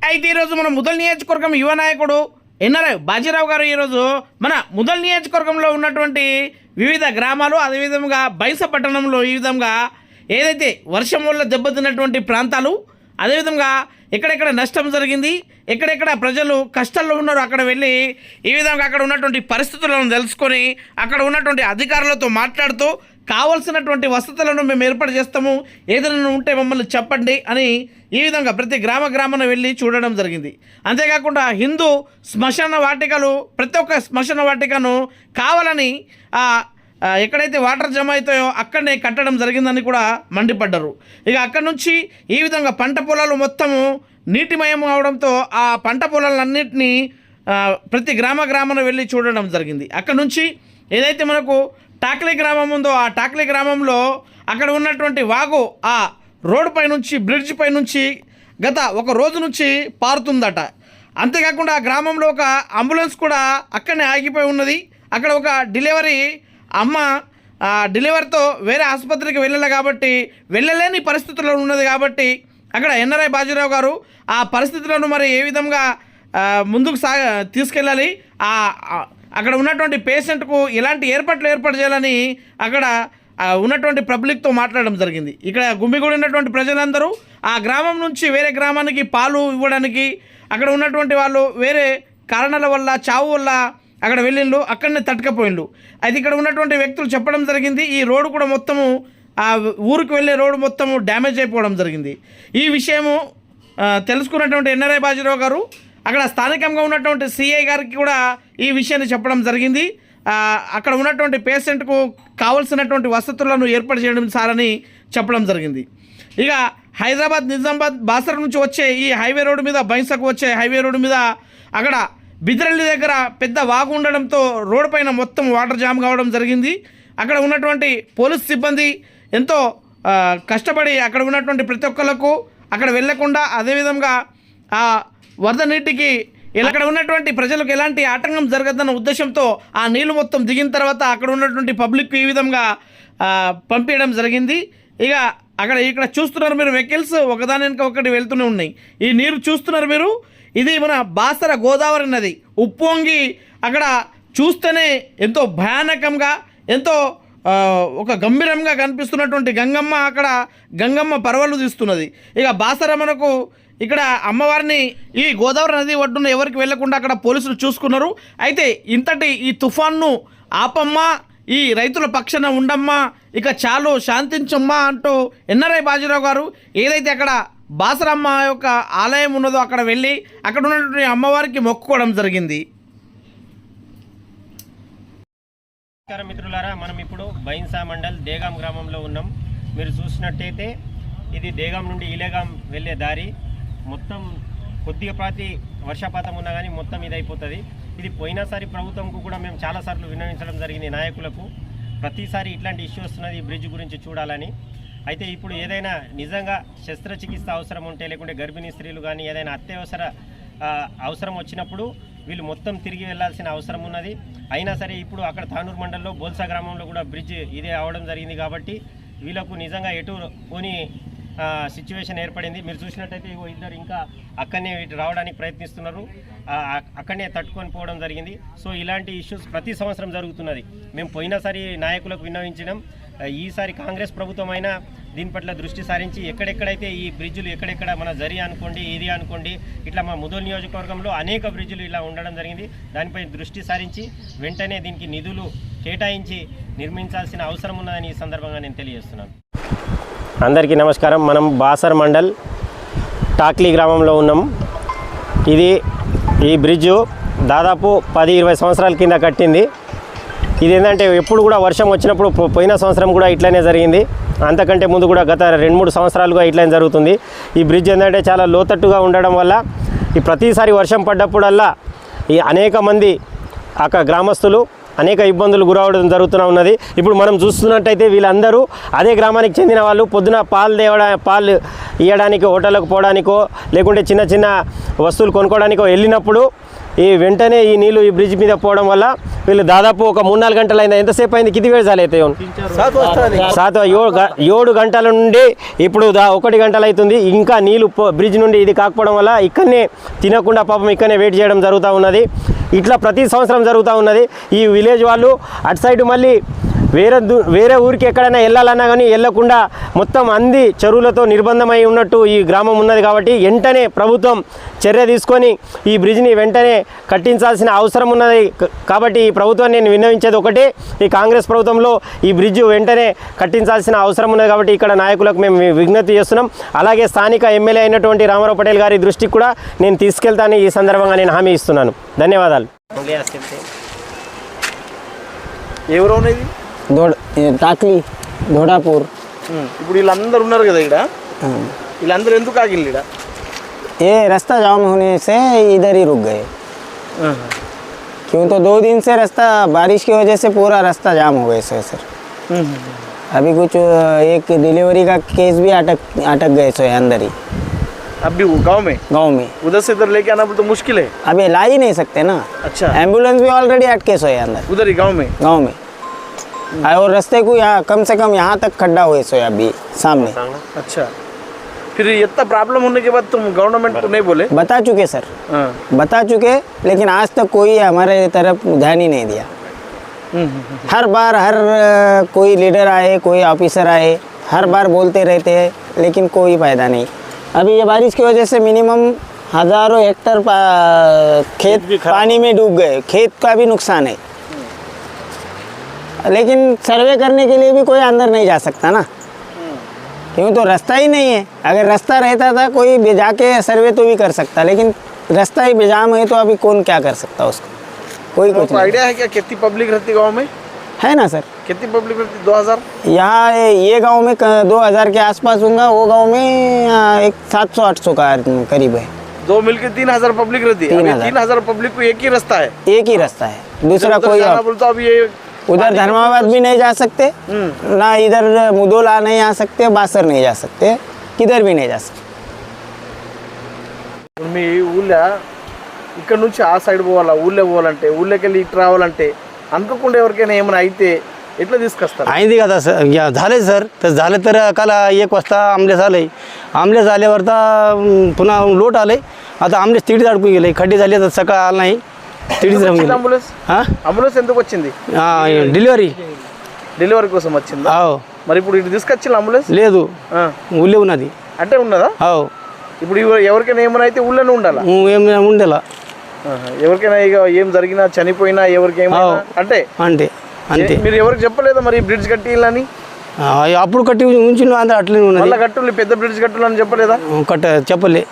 అయితే ఈరోజు మన ముదల్ నియోజకవర్గం యువ నాయకుడు ఎన్ఆర్ఐ బాజీరావు గారు ఈరోజు మన ముదల్ నియోజకవర్గంలో ఉన్నటువంటి వివిధ గ్రామాలు అదేవిధంగా బైస పట్టణంలో ఈ విధంగా ఏదైతే వర్షం వల్ల దెబ్బతిన్నటువంటి ప్రాంతాలు అదేవిధంగా ఎక్కడెక్కడ నష్టం జరిగింది ఎక్కడెక్కడ ప్రజలు కష్టాల్లో ఉన్నారో అక్కడ వెళ్ళి ఈ విధంగా అక్కడ ఉన్నటువంటి పరిస్థితులను తెలుసుకొని అక్కడ ఉన్నటువంటి అధికారులతో మాట్లాడుతూ కావలసినటువంటి వసతులను మేము ఏర్పాటు చేస్తాము. ఏదైనా ఉంటే మమ్మల్ని చెప్పండి అని ఈ విధంగా ప్రతి గ్రామ గ్రామాన వెళ్ళి చూడడం జరిగింది. అంతేకాకుండా హిందూ శ్మశాన వాటికలు ప్రతి ఒక్క శ్మశాన వాటికను కావాలని ఎక్కడైతే వాటర్ జమ అవుతాయో అక్కడనే కట్టడం జరిగిందని కూడా మండిపడ్డారు. ఇక అక్కడి నుంచి ఈ విధంగా పంట పొలాలు మొత్తము నీటిమయం అవడంతో ఆ పంట పొలాలన్నింటినీ ప్రతి గ్రామ గ్రామాన వెళ్ళి చూడడం జరిగింది. అక్కడ నుంచి ఏదైతే మనకు టాక్లీ గ్రామం ఉందో ఆ టాక్లీ గ్రామంలో అక్కడ ఉన్నటువంటి వాగు ఆ రోడ్డు పై నుంచి బ్రిడ్జ్ పై నుంచి గత ఒక రోజు నుంచి పారుతుందట. అంతేకాకుండా ఆ గ్రామంలో ఒక అంబులెన్స్ కూడా అక్కడనే ఆగిపోయి ఉన్నది. అక్కడ ఒక డెలివరీ అమ్మ ఆ డెలివరీతో వేరే ఆసుపత్రికి వెళ్ళాలి కాబట్టి వెళ్ళలేని పరిస్థితుల్లో ఉన్నది కాబట్టి అక్కడ ఎన్ఆర్ఐ బాజీరావు గారు ఆ పరిస్థితులను మరి ఏ విధంగా ముందుకు సా తీసుకెళ్ళాలి. అక్కడ ఉన్నటువంటి పేషెంట్కు ఇలాంటి ఏర్పాట్లు ఏర్పాటు చేయాలని అక్కడ ఉన్నటువంటి పబ్లిక్తో మాట్లాడడం జరిగింది. ఇక్కడ గుమ్మిగూడి ఉన్నటువంటి ప్రజలందరూ ఆ గ్రామం నుంచి వేరే గ్రామానికి పాలు ఇవ్వడానికి అక్కడ ఉన్నటువంటి వాళ్ళు వేరే కారణాల వల్ల చావు వల్ల అక్కడ వెళ్ళిండు అక్కడనే తట్టుకపోయిండు అయితే ఇక్కడ ఉన్నటువంటి వ్యక్తులు చెప్పడం జరిగింది ఈ రోడ్డు కూడా మొత్తము ఆ ఊరికి వెళ్ళే రోడ్డు మొత్తము డ్యామేజ్ అయిపోవడం జరిగింది. ఈ విషయము తెలుసుకున్నటువంటి ఎన్ఆర్ఐ బాజీరావు గారు అక్కడ స్థానికంగా ఉన్నటువంటి సిఐ గారికి కూడా ఈ విషయాన్ని చెప్పడం జరిగింది. అక్కడ ఉన్నటువంటి పేషెంట్కు కావలసినటువంటి వసతులను ఏర్పాటు చేయడం సారని చెప్పడం జరిగింది. ఇక హైదరాబాద్ నిజామాబాద్ బాసర నుంచి వచ్చే ఈ హైవే రోడ్డు మీద బైన్సకు వచ్చే హైవే రోడ్డు మీద అక్కడ బిద్రల్లి దగ్గర పెద్ద వాగు ఉండడంతో రోడ్డు పైన మొత్తం వాటర్ జామ్ కావడం జరిగింది. అక్కడ ఉన్నటువంటి పోలీస్ సిబ్బంది ఎంతో కష్టపడి అక్కడ ఉన్నటువంటి ప్రతి ఒక్కళ్ళకు అక్కడ వెళ్ళకుండా అదేవిధంగా ఆ వరద నీటికి ఇలా అక్కడ ఉన్నటువంటి ప్రజలకు ఎలాంటి ఆటంకం జరగదన్న ఉద్దేశంతో ఆ నీళ్ళు మొత్తం దిగిన తర్వాత అక్కడ ఉన్నటువంటి పబ్లిక్ ఈ విధంగా పంపించడం జరిగింది. ఇక అక్కడ ఇక్కడ చూస్తున్నారు మీరు వెహికల్స్ ఒకదాని వెనుక ఒకటి వెళ్తూనే ఉన్నాయి. ఈ నీరు చూస్తున్నారు మీరు? ఇది మన బాసర గోదావరి నది. ఉప్పొంగి అక్కడ చూస్తేనే ఎంతో భయానకంగా ఎంతో ఒక గంభీరంగా కనిపిస్తున్నటువంటి గంగమ్మ అక్కడ గంగమ్మ పర్వలు తీస్తున్నది. ఇక బాసర మనకు ఇక్కడ అమ్మవారిని ఈ గోదావరి నది ఒడ్డున ఎవరికి వెళ్ళకుండా అక్కడ పోలీసులు చూసుకున్నారు. అయితే ఇంతటి ఈ తుఫాన్ను ఆపమ్మా ఈ రైతుల పక్షాన ఉండమ్మా ఇక చాలు శాంతించమ్మా అంటూ ఎన్ఆర్ఐ బాజీరావు గారు ఏదైతే అక్కడ బాసరమ్మ యొక్క ఆలయం ఉన్నదో అక్కడ వెళ్ళి అక్కడ ఉన్నటువంటి అమ్మవారికి మొక్కుకోవడం జరిగింది. నమస్కారం మిత్రులారా మనం ఇప్పుడు బైన్సా మండల్ దేగాం గ్రామంలో ఉన్నాం. మీరు చూసినట్టయితే ఇది దేగాం నుండి ఇలేగాం వెళ్ళే దారి. మొత్తం కొద్దిగా ప్రతి వర్షపాతం ఉన్నా కానీ మొత్తం ఇది అయిపోతుంది ఇది పోయినసారి ప్రభుత్వంకు కూడా మేము చాలాసార్లు విన్నవించడం జరిగింది నాయకులకు. ప్రతిసారి ఇట్లాంటి ఇష్యూ వస్తున్నది ఈ బ్రిడ్జ్ గురించి చూడాలని. అయితే ఇప్పుడు ఏదైనా నిజంగా శస్త్రచికిత్స అవసరం ఉంటే లేకుంటే గర్భిణీ స్త్రీలు కానీ ఏదైనా అత్యవసర అవసరం వచ్చినప్పుడు వీళ్ళు మొత్తం తిరిగి వెళ్ళాల్సిన అవసరం ఉన్నది. అయినా సరే ఇప్పుడు అక్కడ తానూరు మండలంలో బోల్సా గ్రామంలో కూడా బ్రిడ్జ్ ఇదే అవడం జరిగింది కాబట్టి వీళ్ళకు నిజంగా ఎటు పోని సిచ్యువేషన్ ఏర్పడింది. మీరు చూసినట్టయితే ఇగో ఇద్దరు ఇంకా అక్కడనే రావడానికి ప్రయత్నిస్తున్నారు. అక్కడనే తట్టుకొని పోవడం జరిగింది. సో ఇలాంటి ఇష్యూస్ ప్రతి సంవత్సరం జరుగుతున్నది. మేము పోయినసారి నాయకులకు విన్నవించడం ఈసారి కాంగ్రెస్ ప్రభుత్వం అయినా దీని పట్ల దృష్టి సారించి ఎక్కడెక్కడైతే ఈ బ్రిడ్జులు ఎక్కడెక్కడ మన జరి అనుకోండి ఇది అనుకోండి ఇట్లా మా ముదోల్ నియోజకవర్గంలో అనేక బ్రిడ్జులు ఇలా ఉండడం జరిగింది. దానిపై దృష్టి సారించి వెంటనే దీనికి నిధులు కేటాయించి నిర్మించాల్సిన అవసరం ఉన్నదని ఈ సందర్భంగా నేను తెలియజేస్తున్నాను. అందరికీ నమస్కారం. మనం బాసర్ మండల్ టాక్లీ గ్రామంలో ఉన్నాం. ఇది ఈ బ్రిడ్జు దాదాపు పది ఇరవై సంవత్సరాల కింద కట్టింది. ఇది ఏంటంటే ఎప్పుడు కూడా వర్షం వచ్చినప్పుడు పో- పోయిన సంవత్సరం కూడా ఇట్లనే జరిగింది. అంతకంటే ముందు కూడా గత రెండు మూడు సంవత్సరాలుగా ఇట్లనే జరుగుతుంది. ఈ బ్రిడ్జ్ ఏంటంటే చాలా లోతట్టుగా ఉండడం వల్ల ఈ ప్రతిసారి వర్షం పడ్డప్పుడల్లా ఈ అనేక మంది అక్కడ గ్రామస్తులు అనేక ఇబ్బందులు గురవడం జరుగుతూ ఉన్నది. ఇప్పుడు మనం చూస్తున్నట్టయితే వీళ్ళందరూ అదే గ్రామానికి చెందిన వాళ్ళు పొద్దున పాలు తేవడా పాలు ఇవ్వడానికి హోటళ్ళకు పోవడానికో లేకుంటే చిన్న చిన్న వస్తువులు కొనుక్కోవడానికో వెళ్ళినప్పుడు ఈ వెంటనే ఈ నీళ్ళు ఈ బ్రిడ్జ్ మీద పోవడం వల్ల వీళ్ళు దాదాపు ఒక మూడు నాలుగు గంటలు అయింది ఎంతసేపు అయింది? కితి వేళ చాలు అవుతాయి సాత ఏడు గంటల నుండి ఇప్పుడు దా ఒకటి గంటలు అవుతుంది ఇంకా నీళ్ళు బ్రిడ్జ్ నుండి ఇది కాకపోవడం వల్ల ఇక్కడనే తినకుండా పాపం ఇక్కడనే వెయిట్ చేయడం జరుగుతూ ఉన్నది. ఇట్లా ప్రతి సంవత్సరం జరుగుతూ ఉన్నది. ఈ విలేజ్ వాళ్ళు అటు సైడ్ మళ్ళీ వేరే దూ- వేరే ఊరికి ఎక్కడైనా వెళ్ళాలన్నా కానీ వెళ్ళకుండా మొత్తం అంది చెరువులతో నిర్బంధమై ఉన్నట్టు ఈ గ్రామం ఉన్నది కాబట్టి వెంటనే ప్రభుత్వం చర్య తీసుకొని ఈ బ్రిడ్జ్ని వెంటనే కట్టించాల్సిన అవసరం ఉన్నది. కాబట్టి ఈ ప్రభుత్వాన్ని నేను విన్నవించేది ఒకటే. ఈ కాంగ్రెస్ ప్రభుత్వంలో ఈ బ్రిడ్జ్ వెంటనే కట్టించాల్సిన అవసరం ఉన్నది కాబట్టి ఇక్కడ నాయకులకు మేము విజ్ఞప్తి చేస్తున్నాం. అలాగే స్థానిక ఎమ్మెల్యే అయినటువంటి రామారావు పటేల్ గారి దృష్టికి కూడా నేను తీసుకెళ్తాను. ఈ సందర్భంగా నేను హామీ ఇస్తున్నాను. ధన్యవాదాలు. ఎవరు ఉన్నది दौड़ ये टाकली धोड़ापुर ఇప్పుడు వీళ్ళందరూ ఉన్నారు కదా ఇక్కడ हाँ। వీళ్ళందరూ ఎందుకు ఆగిల్లు ఇక్కడ ये रास्ता जाम होने से इधर ही रुक गए क्यों तो दो दिन से रास्ता बारिश की वजह से पूरा रास्ता जाम हो गए सर सर अभी कुछ एक डिलीवरी का केस भी अटक अटक गए सो अंदर ही अभी वो गांव में गांव में उधर से इधर लेके आना तो मुश्किल है अभी ला ही नहीं सकते ना अच्छा एम्बुलेंस भी ऑलरेडी अटके सोए अंदर उधर ही गांव में गांव में और रास्ते को यहाँ कम से कम यहाँ तक खड्डा हुए सोए अभी सामने। अच्छा। फिर इतना प्रॉब्लम होने के बाद तुम गवर्नमेंट को नहीं बोले? बता चुके सर। हाँ। बता चुके लेकिन आज तक कोई हमारे तरफ़ ध्यान ही नहीं दिया। हर बार हर कोई लीडर आए कोई ऑफिसर आए हर बार बोलते रहते हैं लेकिन कोई फ़ायदा नहीं। अभी ये बारिश की वजह से मिनिमम हज़ारों हेक्टर खेत पानी में डूब गए। खेत का भी नुकसान है। लेकिन सर्वे करने के लिए भी कोई अंदर नहीं जा सकता ना। क्यों? तो रास्ता ही नहीं है। अगर रास्ता रहता था कोई भी जाके सर्वे तो भी कर सकता लेकिन रास्ता ही बेजाम है तो अभी कौन क्या कर सकता उसको? कोई कुछ आइडिया है क्या कितनी पब्लिक रहती गाँव में? है ना सर। कितनी पब्लिक रहती? दो हज़ार? यहाँ ये- गाँव में दो हज़ार के आसपास होगा वो गाँव में एक सात सौ आठ सौ का करीब है। दो मिलके तीन हज़ार पब्लिक रहती है। तीन हज़ार। पब्लिक को एक ही रास्ता है। एक ही रास्ता है। दूसरा कोई बोलता अभी ये उधर धर्माबाद भी नहीं जा सकते हम्म। ना इधर मुदोला नहीं आ सकते बासर नहीं जा सकते किधर भी नहीं जा सकते ఇప్పుడు మీ ఊళ్ళో ఇక్కడ నుంచి ఆ సైడ్ పోవాలా ఊళ్ళో పోవాలంటే ఊళ్ళోకి వెళ్ళి ఇటు రావాలంటే అనుకోకుండా ఎవరికైనా ఏమైనా అయితే ఎట్లా తీసుకొస్తారు आईंदी का सर या झाले सर तर झाले तर काल एक वाजता आमलेस आले आमलेस आल्यावर तर अं, पुन्हा लोट आले आता आमलेस तिडीच अडकून गेले खड्डे झाले तर सकाळ आला नाही అంబులెన్స్? అంబులెన్స్ ఎందుకు వచ్చింది? డెలివరీ. డెలివరీ కోసం వచ్చింది? మరి ఇప్పుడు ఇటు తీసుకొచ్చిన అంబులెన్స్? లేదు. ఊళ్ళో ఉన్నది. అంటే ఉన్నదా? అవు ఇప్పుడు ఎవరికైనా ఏమైనా అయితే ఊళ్ళోనే ఉండాలా? ఏమైనా ఉండాలా. ఎవరికైనా ఇక ఏం జరిగినా చనిపోయినా ఎవరికైనా అంటే అంటే? అంతే మీరు ఎవరికి చెప్పలేదా మరి బ్రిడ్జ్ కట్టియాలని అప్పుడు కట్టి ఉంచిన అంతా అట్లనే ఉన్నది. అలా కట్టులు పెద్ద బ్రిడ్జ్ కట్టాలని చెప్పలేదా? కట్ట చెప్పలే.